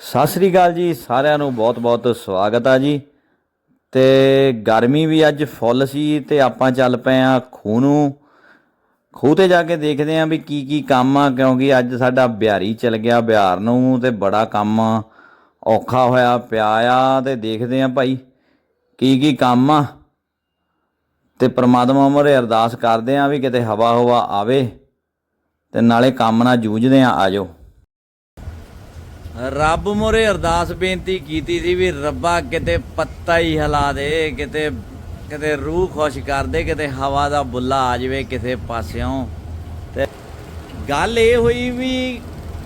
ਸਤਿ ਸ੍ਰੀ ਅਕਾਲ ਜੀ, ਸਾਰਿਆਂ ਨੂੰ ਬਹੁਤ-ਬਹੁਤ ਸਵਾਗਤ ਆ ਜੀ। ਤੇ ਗਰਮੀ ਵੀ ਅੱਜ ਫੁੱਲ ਸੀ ਤੇ ਆਪਾਂ ਚੱਲ ਪਏ ਆ ਖੂਹ ਨੂੰ। ਖੂਹ ਤੇ ਜਾ ਕੇ ਦੇਖਦੇ ਆ ਵੀ ਕੀ ਕੀ ਕੰਮ ਆ, ਕਿਉਂਕਿ ਅੱਜ ਸਾਡਾ ਬਿਹਾਰੀ ਚਲ ਗਿਆ ਬਿਹਾਰ ਨੂੰ ਤੇ ਬੜਾ ਕੰਮ ਔਖਾ ਹੋਇਆ ਪਿਆ ਆ ਤੇ ਦੇਖਦੇ ਆ ਭਾਈ ਕੀ ਕੀ ਕੰਮ ਆ। ਤੇ ਪ੍ਰਮਾਤਮਾ ਮੋਰੇ ਅਰਦਾਸ ਕਰਦੇ ਆ ਵੀ ਕਿਤੇ ਹਵਾ ਹਵਾ ਆਵੇ ਤੇ ਨਾਲੇ ਕੰਮ ਨਾਲ ਜੂਝਦੇ ਆ ਆਜੋ ਰੱਬ ਮੋਰੇ ਅਰਦਾਸ ਬੇਨਤੀ ਕੀਤੀ ਸੀ ਵੀ ਰੱਬਾ ਕਿਤੇ ਪੱਤਾ ਹੀ ਹਿਲਾ ਦੇ, ਕਿਤੇ ਕਿਤੇ ਰੂਹ ਖੁਸ਼ ਕਰ ਦੇ, ਕਿਤੇ ਹਵਾ ਦਾ ਬੁੱਲਾ ਆ ਜਾਵੇ ਕਿਸੇ ਪਾਸਿਓਂ। ਤੇ ਗੱਲ ਇਹ ਹੋਈ ਵੀ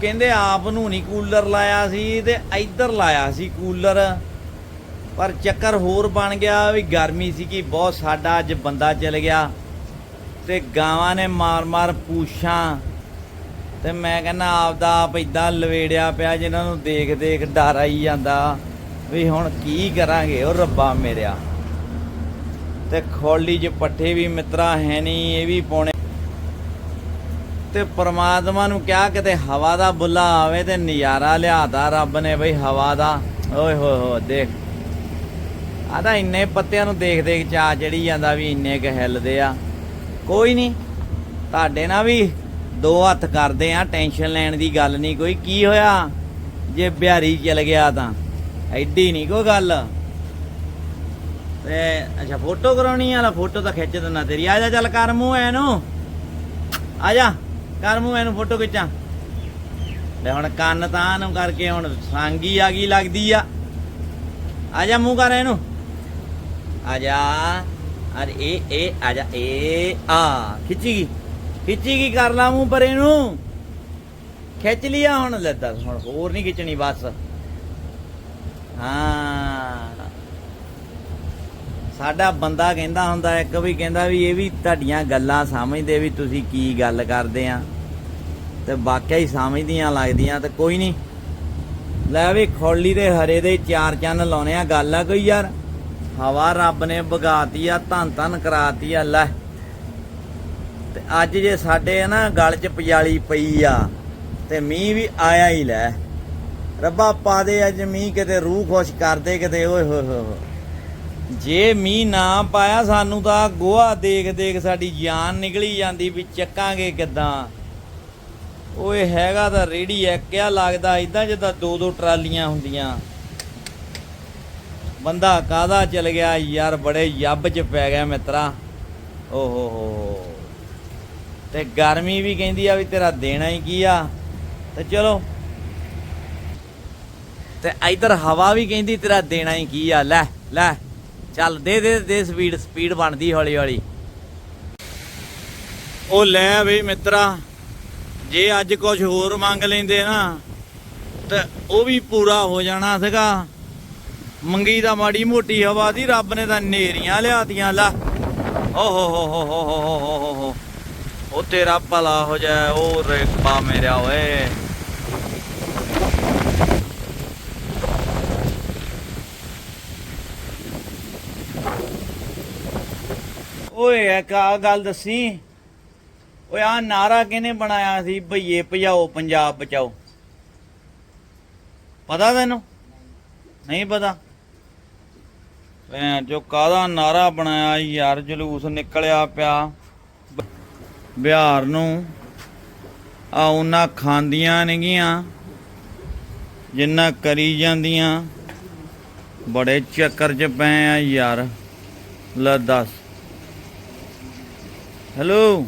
ਕਹਿੰਦੇ ਆਪ ਨੂੰ ਨਹੀਂ ਕੂਲਰ ਲਾਇਆ ਸੀ ਤੇ ਇੱਧਰ ਲਾਇਆ ਸੀ ਕੂਲਰ। ਪਰ ਚੱਕਰ ਹੋਰ ਬਣ ਗਿਆ ਵੀ ਗਰਮੀ ਸੀ ਕਿ ਬਹੁਤ ਸਾਡਾ ਅੱਜ ਬੰਦਾ ਚਲ ਗਿਆ ਤੇ ਗਾਵਾਂ ਨੇ ਮਾਰ-ਮਾਰ ਪੂਛਾਂ ਤੇ ਮੈਂ ਕਹਿੰਦਾ ਆਪਦਾ ਆਪ ਇਦਾਂ ਲਵੇੜਿਆ ਪਿਆ ਜਿਨ੍ਹਾਂ ਨੂੰ ਦੇਖ ਦੇਖ ਡਰ ਆਈ ਜਾਂਦਾ ਵੀ ਹੁਣ ਕੀ ਕਰਾਂਗੇ ਉਹ ਰੱਬਾ ਮੇਰਿਆ। ਤੇ ਖੋਲੀ 'ਚ ਪੱਠੇ ਵੀ ਮਿੱਤਰਾ ਹੈ ਨਹੀਂ, ਇਹ ਵੀ ਪਾਉਣੇ ਤੇ ਪਰਮਾਤਮਾ ਨੂੰ ਕਿਹਾ ਕਿਤੇ ਹਵਾ ਦਾ ਬੁੱਲਾ ਆਵੇ ਤੇ ਨਜ਼ਾਰਾ ਲਿਆਤਾ ਰੱਬ ਨੇ ਬਈ ਹਵਾ ਦਾ। ਓਏ ਹੋਏ ਹੋ ਦੇਖ। ਆਦਾ ਇੰਨੇ ਪੱਤਿਆਂ ਨੂੰ ਦੇਖ ਦੇਖ ਚਾ ਚੜੀ ਜਾਂਦਾ ਵੀ ਇੰਨੇ ਕ ਹਿੱਲਦੇ ਆ। ਕੋਈ ਨਹੀਂ, ਤੁਹਾਡੇ ਨਾਲ ਵੀ ਦੋ ਹੱਥ ਕਰਦੇ ਆ, ਟੈਨਸ਼ਨ ਲੈਣ ਦੀ ਗੱਲ ਨਹੀਂ ਕੋਈ। ਕੀ ਹੋਇਆ? ਜੇ ਬਿਹਾਰੀ ਚਲ ਗਿਆ ਤਾਂ। ਐਡੀ ਨਹੀਂ ਕੋਈ ਗੱਲ। ਤੇ ਅੱਛਾ, ਫੋਟੋ ਕਰਾਉਣੀ ਆ ਲਾ ਫੋਟੋ ਤਾਂ ਖਿੱਚ ਦਿੰਦਾ ਤੇਰੀ। ਆ ਜਾ ਚੱਲ, ਕਰ ਮੂੰਹ ਐਨੂੰ ਆ ਜਾ, ਕਰ ਮੂੰਹ ਐਨੂੰ ਫੋਟੋ ਖਿੱਚਾਂ। ਲੈ ਹੁਣ ਕੰਨ ਤਾਂ ਨੂੰ ਕਰਕੇ ਹੁਣ ਸਾਂਗੀ ਆ ਗਈ ਲੱਗਦੀ ਆ। ਆ ਜਾ ਮੂੰਹ ਕਰ ਇਹਨੂੰ। ਆ ਜਾ। ਅਰੇ ਇਹ ਇਹ, ਆ ਜਾ, ਇਹ, ਆ। ਖਿੱਚੀ ਗਈ। ਖਿੱਚੀ ਕੀ ਕਰ ਲਾ ਮੂੰਹ ਪਰੇ ਨੂੰ? ਖਿੱਚ ਲਿਆ ਹੁਣ ਲੈ ਦੱਸ, ਹੁਣ ਹੋਰ ਨਹੀਂ ਖਿੱਚਣੀ ਬਸ। ਹਾਂ। ਸਾਡਾ ਬੰਦਾ ਕਹਿੰਦਾ ਹੁੰਦਾ, ਇੱਕ ਵੀ ਕਹਿੰਦਾ ਵੀ ਇਹ ਵੀ ਤੁਹਾਡੀਆਂ ਗੱਲਾਂ ਸਮਝਦੇ ਵੀ ਤੁਸੀਂ ਕੀ ਗੱਲ ਕਰਦੇ ਆ। ਤੇ ਵਾਕਿਆ ਹੀ ਸਮਝਦੀਆਂ, ਲੱਗਦੀਆਂ ਤੇ ਕੋਈ ਨਹੀਂ। ਲੈ ਵੀ ਖੋਲੀ ਦੇ ਹਰੇ ਦੇ ਚਾਰ ਚੰਨ ਲਾਉਣੇ ਆ, ਗੱਲ ਆ ਕੋਈ ਯਾਰ। ਹਵਾ ਰੱਬ ਨੇ ਬਗਾਤੀ ਆ ਧੰਨ ਧੰਨ ਕਰਾਤੀ ਆ, ਲੈ। ਅੱਜ ਜੇ ਸਾਡੇ ਨਾ ਗਲ 'ਚ ਪਜਾਲੀ ਪਈ ਆ, ਤੇ ਮੀਂਹ ਵੀ ਆਇਆ ਹੀ ਲੈ। ਰੱਬਾ ਪਾ ਦੇ ਅੱਜ ਮੀਂਹ ਕਿਤੇ ਰੂਹ ਖੁਸ਼ ਕਰ ਦੇ ਕਿਤੇ, ਓਏ ਹੋਏ ਹੋਏ ਜੇ ਮੀਂਹ ਨਾ ਪਾਇਆ, ਸਾਨੂੰ ਤਾਂ ਗੋਹਾ ਦੇਖ ਦੇਖ ਸਾਡੀ ਜਾਨ ਨਿਕਲੀ ਜਾਂਦੀ ਵੀ ਚੱਕਾਂਗੇ ਕਿਦਾਂ। ਓਏ ਹੈਗਾ ਤਾਂ ਰੇੜੀ ਐਕਿਆ ਲੱਗਦਾ ਇਦਾਂ ਜਿੱਦਾਂ ਦੋ ਦੋ ਟਰਾਲੀਆਂ ਹੁੰਦੀਆਂ। ਬੰਦਾ ਕਾਦਾ ਚਲ ਗਿਆ, ਯਾਰ ਬੜੇ ਯੱਬ 'ਚ ਪੈ ਗਿਆ ਮਿੱਤਰਾ। ਓ ਹੋ ਹੋ। ਤੇ ਗਰਮੀ ਵੀ ਕਹਿੰਦੀ ਆ ਵੀ ਤੇਰਾ ਦੇਣਾ ਹੀ ਕੀ ਆ। ਤੇ ਚਲੋ। ਤੇ ਇਧਰ ਹਵਾ ਵੀ ਕਹਿੰਦੀ ਤੇਰਾ ਦੇਣਾ ਹੀ ਕੀ ਆ। ਲੈ ਲੈ, ਚੱਲ ਦੇ ਦੇ ਦੇ ਸਪੀਡ ਸਪੀਡ ਬਣਦੀ ਹੌਲੀ ਹੌਲੀ। ਉਹ ਲੈ ਬਈ ਮਿੱਤਰਾ, ਜੇ ਅੱਜ ਕੁਝ ਹੋਰ ਮੰਗ ਲੈਂਦੇ ਨਾ, ਤੇ ਉਹ ਵੀ ਪੂਰਾ ਹੋ ਜਾਣਾ ਸੀਗਾ। ਮੰਗੀ ਦਾ ਮਾੜੀ ਮੋਟੀ ਹਵਾ ਦੀ, ਰੱਬ ਨੇ ਤਾਂ ਨੇਰੀਆਂ ਲਿਆਤੀਆਂ, ਲਾ। ਓ ਹੋ ਹੋ ਹੋ ਹੋ ਹੋ ਹੋ ਹੋ। ਉਹ ਤੇਰਾ ਭਲਾ ਹੋ ਜਾਏ, ਉਹ ਰੇਪਾ ਮੇਰਾ ਓਏ। ਓਏ, ਇੱਕ ਆ ਗੱਲ ਦੱਸੀ। ਓਏ ਆ ਨਾਰਾ ਕਿਹਨੇ ਬਣਾਇਆ ਸੀ? ਭਈਏ, ਭਜਾਓ, ਪੰਜਾਬ ਬਚਾਓ। ਪਤਾ ਤੈਨੂੰ? ਨਹੀਂ ਪਤਾ। ਭੈਣ ਜੋ ਕਾਦਾ ਨਾਰਾ ਬਣਾਇਆ ਯਾਰ, ਜਲੂਸ ਨਿਕਲਿਆ ਪਿਆ। ਬਿਹਾਰ ਨੂੰ। ਆ ਉਹਨਾਂ ਖਾਂਦੀਆਂ ਨੇਗੀਆਂ, ਜਿੰਨਾ ਕਰੀ ਜਾਂਦੀਆਂ। ਬੜੇ ਚੱਕਰ 'ਚ ਪਏ ਆ ਯਾਰ। ਲੈ ਦੱਸ। ਹੈਲੋ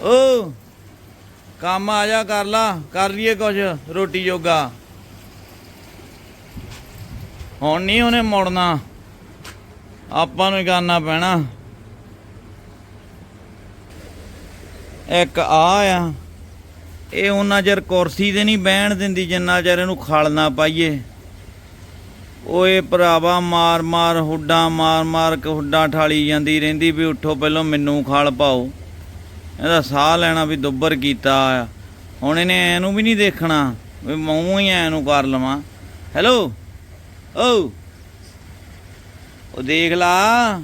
ਓ, ਕੰਮ ਆ ਜਾ ਕਰ ਲਾ, ਕਰ ਲਈਏ ਕੁਝ ਰੋਟੀ ਜੋਗਾ। ਹੁਣ ਨਹੀਂ ਉਹਨੇ ਮੁੜਨਾ। ਆਪਾਂ ਨੂੰ ਹੀ ਕਰਨਾ ਪੈਣਾ। ਇੱਕ ਆ ਆ। ਇਹ ਉਹਨਾਂ ਚਿਰ ਕੁਰਸੀ ਤੇ ਨਹੀਂ ਬਹਿਣ ਦਿੰਦੀ, ਜਿੰਨਾ ਚਿਰ ਇਹਨੂੰ ਖਲ ਨਾ ਪਾਈਏ। ਓਏ ਭਰਾਵਾ, ਮਾਰ ਮਾਰ ਹੁੱਡਾਂ, ਮਾਰ ਮਾਰ ਕੇ ਹੁੱਡਾਂ ਠਾਲੀ ਜਾਂਦੀ ਰਹਿੰਦੀ ਵੀ ਉੱਠੋ ਪਹਿਲਾਂ ਮੈਨੂੰ ਖਲ ਪਾਓ। ਇਹਦਾ ਸਾਹ ਲੈਣਾ ਵੀ ਦੁੱਬਰ ਕੀਤਾ ਆ। ਹੁਣ ਇਹਨੇ ਐ ਨੂੰ ਵੀ ਨਹੀਂ ਦੇਖਣਾ ਵੀ ਮੂੰਹ ਹੀ ਐ ਨੂੰ ਕਰ ਲਵਾਂ। ਹੈਲੋ ਓ। ਉਹ ਦੇਖ ਲਾ।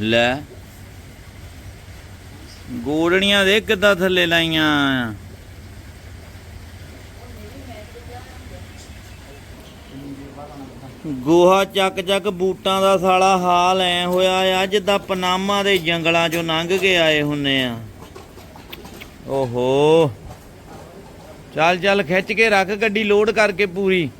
ਲੈ। ਗੋੜਣੀਆਂ ਦੇ ਕਿੱਦਾਂ ਥੱਲੇ ਲਾਈਆਂ ਗੋਹਾ ਚੱਕ ਚੱਕ ਬੂਟਾਂ ਦਾ ਸਾਲਾ ਹਾਲ ਐ ਹੋਇਆ ਆ, ਜਿੱਦਾਂ ਪਨਾਮਾ ਦੇ ਜੰਗਲਾਂ ਚੋਂ ਲੰਘ ਕੇ ਆਏ ਹੁੰਨੇ ਆ। ਓਹੋ। ਚੱਲ ਚੱਲ, ਖਿੱਚ ਕੇ ਰੱਖ ਗੱਡੀ, ਲੋਡ ਕਰਕੇ ਪੂਰੀ।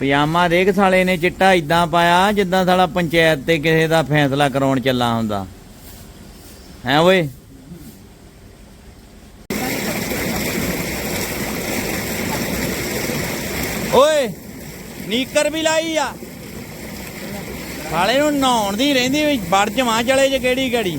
ਪਜਾਮਾ ਦੇਖ ਸਾਲੇ ਨੇ ਚਿੱਟਾ ਇਦਾਂ ਪਾਇਆ ਜਿੱਦਾਂ ਸਾਲਾ ਪੰਚਾਇਤ ਤੇ ਕਿਸੇ ਦਾ ਫੈਸਲਾ ਕਰਾਉਣ ਚੱਲਾ ਹੁੰਦਾ। ਹੈ ਓਏ? ਓਏ, ਨੀਕਰ ਵੀ ਲਾਈ ਆ। ਸਾਲੇ ਨੂੰ ਨਹਾਉਣ ਦੀ ਰਹਿੰਦੀ ਵੀ, ਵੜ ਜਮਾ ਚਲੇ ਜੇ ਕਿਹੜੀ ਗੜੀ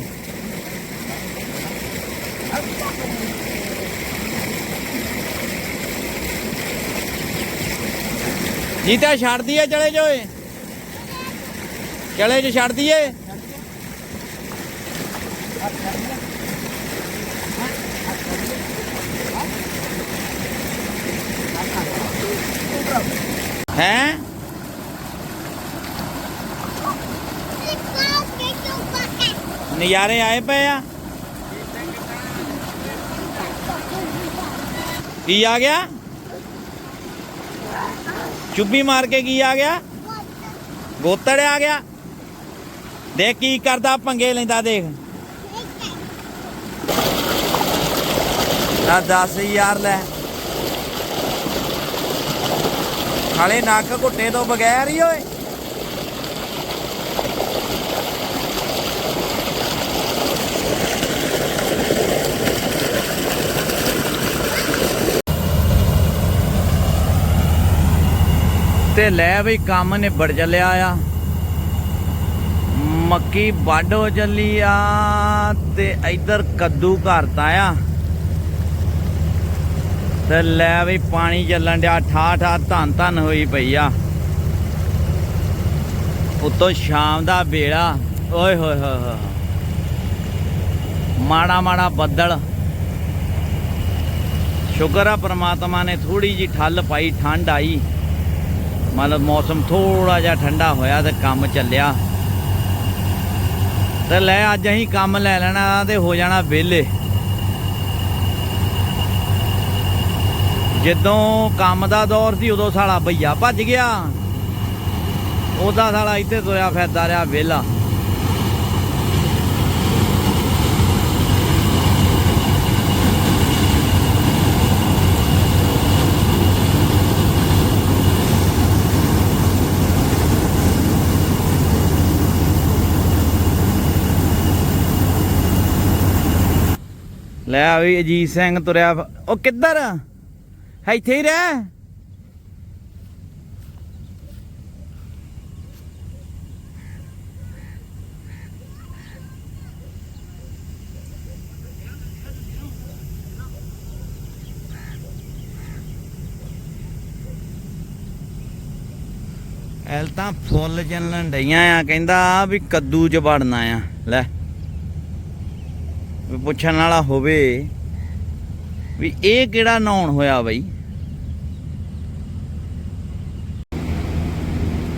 ਜੀਤਾ ਛੱਡ ਦਈਏ ਚਲੇ ਜਾਓਏ ਚਲੇ ਜੇ ਛੱਡ ਦਈਏ ਹੈ? ਨਜ਼ਾਰੇ ਆਏ ਪਏ ਆ। ਕੀ ਆ ਗਿਆ? ਚੁੱਭੀ ਮਾਰ ਕੇ ਕੀ ਆ ਗਿਆ? ਗੋਤੜ ਆ ਗਿਆ। ਦੇਖ ਕੀ ਕਰਦਾ, ਪੰਗੇ ਲੈਂਦਾ ਦੇਖ। ਨਾ 10000 ਲੈ। ਖਾਲੇ ਨੱਕ ਘੁੱਟੇ ਤੋਂ ਬਗੈਰ ਹੀ ਓਏ। ਤੇ ਲੈ ਬਈ ਕੰਮ ਨਿਬੜ ਚੱਲਿਆ ਆ। ਮੱਕੀ ਵੱਢ ਹੋ ਚੱਲੀ ਆ ਤੇ ਇਧਰ ਕੱਦੂ ਘਰਤਾ ਆ। ਤੇ ਲੈ ਬਈ ਪਾਣੀ ਚੱਲਣ ਡਿਆ ਠਾ ਠਾ ਧੰਨ ਧੰਨ ਹੋਈ ਪਈ ਆ। ਉਤੋਂ ਸ਼ਾਮ ਦਾ ਵੇਲਾ। ਓਏ ਹੋਏ ਹੋਏ ਹੋਏ ਮਾੜਾ ਮਾੜਾ ਬੱਦਲ। ਸ਼ੁਕਰ ਆ ਪ੍ਰਮਾਤਮਾ ਨੇ ਥੋੜੀ ਜੀ ਠੱਲ ਪਾਈ, ਠੰਡ ਆਈ। ਮਤਲਬ ਮੌਸਮ ਥੋੜਾ ਜਿਹਾ ਠੰਡਾ ਹੋਇਆ ਤੇ ਕੰਮ ਚੱਲਿਆ। ਤੇ ਲੈ ਅੱਜ ਅਸੀਂ ਕੰਮ ਲੈ ਲੈਣਾ ਤੇ ਹੋ ਜਾਣਾ ਵਿਹਲੇ। ਜਦੋਂ ਕੰਮ ਦਾ ਦੌਰ ਸੀ, ਉਦੋਂ ਸਾਲਾ ਭਈਆ ਭੱਜ ਗਿਆ। ਉਹਦਾ ਸਾਲਾ ਇੱਥੇ ਤੁਰਿਆ ਫਿਰਦਾ ਰਿਹਾ ਵਿਹਲਾ। ਲੈ ਵੀ ਅਜੀਤ ਸਿੰਘ ਤੁਰਿਆ ਉਹ ਕਿੱਧਰ? ਇੱਥੇ ਹੀ ਰਹਿ। ਐਲ ਤਾਂ ਫੁੱਲ ਚੱਲਣ ਡਈਆਂ ਆ, ਕਹਿੰਦਾ ਵੀ ਕੱਦੂ ਚ ਵੜਨਾ ਆ। ਲੈ। ਪੁੱਛਣ ਵਾਲਾ ਹੋਵੇ ਵੀ ਇਹ ਕਿਹੜਾ ਨਹਾਉਣ ਹੋਇਆ ਬਈ?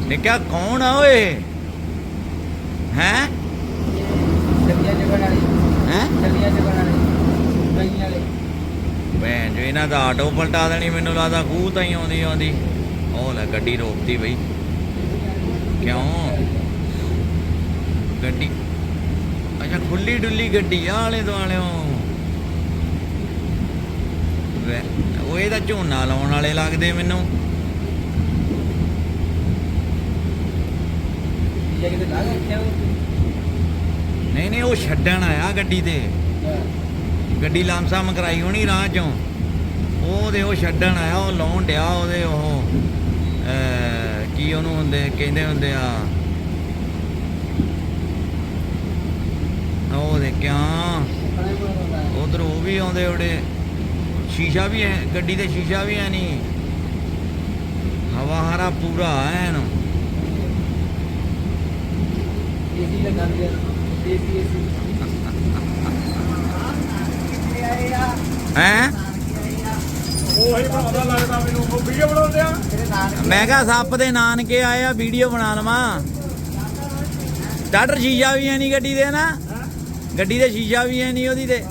ਨਿੱਕਾ ਕੌਣ ਆ ਓਏ? ਹੈ? ਚੱਲੀਆਂ ਜਗਣ ਵਾਲੀ ਹੈ? ਚੱਲੀਆਂ ਜਗਣ ਵਾਲੀ ਕਈਆਂ ਵਾਲੇ ਭੈਣ ਜੋ ਇਹਨਾਂ ਦਾ ਆਟੋ ਪਲਟਾ ਦੇਣੀ ਮੈਨੂੰ ਲੱਗਦਾ ਖੂਹ ਤਾਂ ਹੀ ਆਉਂਦੀ ਆਉਂਦੀ। ਉਹ ਲੈ ਗੱਡੀ ਰੋਕਤੀ ਬਈ। ਕਿਉਂ? ਗੱਡੀ ਅੱਛਾ ਖੁੱਲੀ ਡੁੱਲੀ ਗੱਡੀ ਆ ਆਲੇ ਦੁਆਲਿਓ। ਉਹ ਇਹਦਾ ਝੋਨਾ ਲਾਉਣ ਵਾਲੇ ਲੱਗਦੇ ਮੈਨੂੰ। ਨਹੀਂ ਨਹੀਂ ਉਹ ਛੱਡਣ ਆਇਆ ਗੱਡੀ ਤੇ। ਗੱਡੀ ਲਾਮਸਾਮ ਕਰਾਈ ਹੋਣੀ ਰਾਹ ਚੋਂ। ਉਹਦੇ ਉਹ ਛੱਡਣ ਆਇਆ ਉਹ ਲਾਉਣ ਡਿਆ ਉਹਦੇ ਉਹ ਕੀ ਉਹਨੂੰ ਹੁੰਦੇ ਕਹਿੰਦੇ ਹੁੰਦੇ ਆ ਉਹ ਦੇ ਕਿਆ ਉਧਰ ਉਹ ਵੀ ਆਉਂਦੇ ਉਹਦੇ। ਸ਼ੀਸ਼ਾ ਵੀ ਹੈ ਗੱਡੀ ਦੇ ਸ਼ੀਸ਼ਾ ਵੀ ਹੈ ਨਹੀਂ ਹਵਾ ਹਰਾ ਪੂਰਾ ਐਨ। ਏਸੀ ਲਗਾ ਦਿਆ ਏਸੀ ਏਸੀ। ਹੈ? ਉਹੀ ਬਣਾਉਂਦਾ ਲੱਗਦਾ ਮੈਨੂੰ ਉਹ ਵੀਡੀਓ ਬਣਾਉਂਦੇ ਆ। ਤੇਰੇ ਨਾਲ ਮੈਂ ਕਿਹਾ ਸੱਪ ਦੇ ਨਾਨਕੇ ਆਏ ਆ ਵੀਡੀਓ ਬਣਾ ਲਵਾਂ। ਸਟਾਰਟਰ ਸ਼ੀਸ਼ਾ ਵੀ ਹੈ ਨਹੀਂ ਗੱਡੀ ਦੇ ਨਾ। ਗੱਡੀ ਦੇ ਸ਼ੀਸ਼ਾ ਵੀ ਹੈ ਨਹੀਂ ਉਹਦੀ ਤੇ।